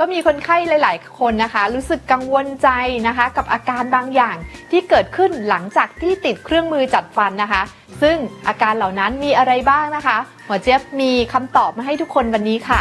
ก็มีคนไข้หลาย ๆ คนนะคะ รู้สึกกังวลใจนะคะ กับอาการบางอย่างที่เกิดขึ้นหลังจากที่ติดเครื่องมือจัดฟันนะคะ ซึ่งอาการเหล่านั้นมีอะไรบ้างนะคะ หมอเจี๊ยบมีคำตอบมาให้ทุกคนวันนี้ค่ะ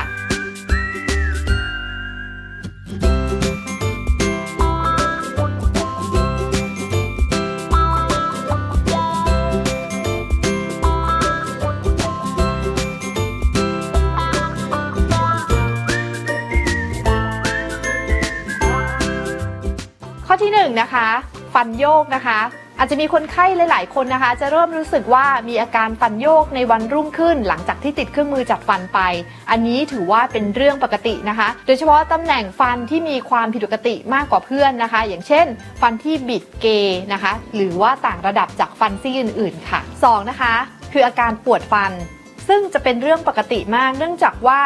ที่1นงนะคะ ฟันโยกนะคะ อาจจะมีคนไข้หลาย ๆ คนนะคะ จะเริ่มรู้สึกว่ามีอาการฟันโยกในวันรุ่งขึ้น หลังจากที่ติดเครื่องมือจัดฟันไป อันนี้ถือว่าเป็นเรื่องปกตินะคะ โดยเฉพาะตำแหน่งฟันที่มีความผิดปกติมากกว่าเพื่อนนะคะ อย่างเช่น ฟันที่บิดเกนะคะ หรือว่าต่างระดับจากฟันซี่อื่น ๆ ค่ะสองนะคะ คืออาการปวดฟัน ซึ่งจะเป็นเรื่องปกติมาก เนื่องจากว่า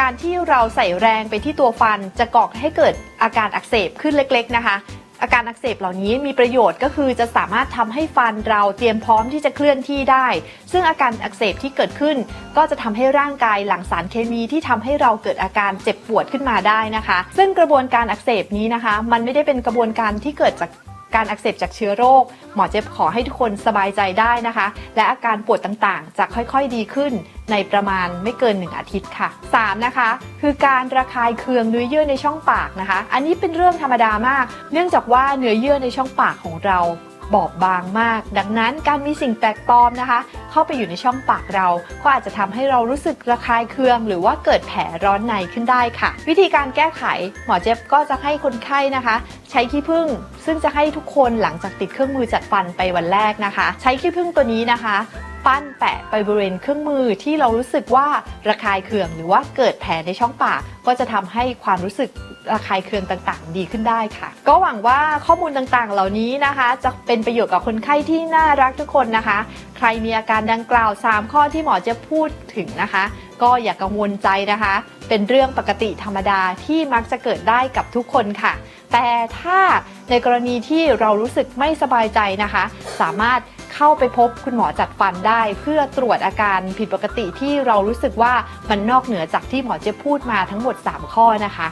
การที่เราใส่แรงไปที่ตัวฟันจะก่อให้เกิดอาการอักเสบขึ้นเล็กๆนะคะ อาการอักเสบเหล่านี้มีประโยชน์ก็คือจะสามารถทำให้ฟันเราเตรียมพร้อมที่จะเคลื่อนที่ได้ ซึ่งอาการอักเสบที่เกิดขึ้น ก็จะทำให้ร่างกายหลั่งสารเคมีที่ทำให้เราเกิดอาการเจ็บปวดขึ้นมาได้นะคะ ซึ่งกระบวนการอักเสบนี้นะคะ มันไม่ได้เป็นกระบวนการที่เกิดจาก การอักเสบจากเชื้อโรค หมอเจ็บขอให้ทุกคนสบายใจได้นะคะ และอาการปวดต่างๆ จะค่อยๆดีขึ้นในประมาณไม่เกิน 1 อาทิตย์ค่ะ 3. นะคะ คือการระคายเคืองเนื้อเยื่อในช่องปากนะคะ อันนี้เป็นเรื่องธรรมดามาก เนื่องจากว่าเนื้อเยื่อในช่องปากของเรา บอบบางมาก ดังนั้นการมีสิ่งแปลกปลอมนะคะ เข้าไปอยู่ในช่องปากเรา ก็อาจจะทำให้เรารู้สึกระคายเคือง หรือว่าเกิดแผลร้อนในขึ้นได้ค่ะ วิธีการแก้ไขหมอเจ็บก็จะให้คนไข้นะคะ ใช้ขี้ผึ้งซึ่งจะให้ทุกคนหลังจากติดเครื่องมือจัดฟันไปวันแรกนะคะ ใช้ขี้ผึ้งตัวนี้นะคะ ปั้นแปะไปบริเวณเครื่องมือที่เรารู้สึกว่าระคายเคืองหรือว่าเกิดแผลในช่องปาก ก็จะทำให้ความรู้สึกระคายเคืองต่างๆ ดีขึ้นได้ค่ะ ก็หวังว่าข้อมูลต่างๆ เหล่านี้นะคะ จะเป็นประโยชน์กับคนไข้ที่น่ารักทุกคนนะคะ ใครมีอาการดังกล่าว 3 ข้อที่หมอจะพูดถึงนะคะ ก็อย่ากังวลใจนะคะ เป็นเรื่องปกติธรรมดาที่มักจะเกิดได้กับทุกคนค่ะ แต่ถ้าในกรณีที่เรารู้สึกไม่สบายใจนะคะ สามารถเข้าไปพบคุณหมอจัดฟันได้ เพื่อตรวจอาการผิดปกติที่เรารู้สึกว่ามันนอกเหนือจากที่หมอจะพูดมาทั้งหมด 3 ข้อนะคะ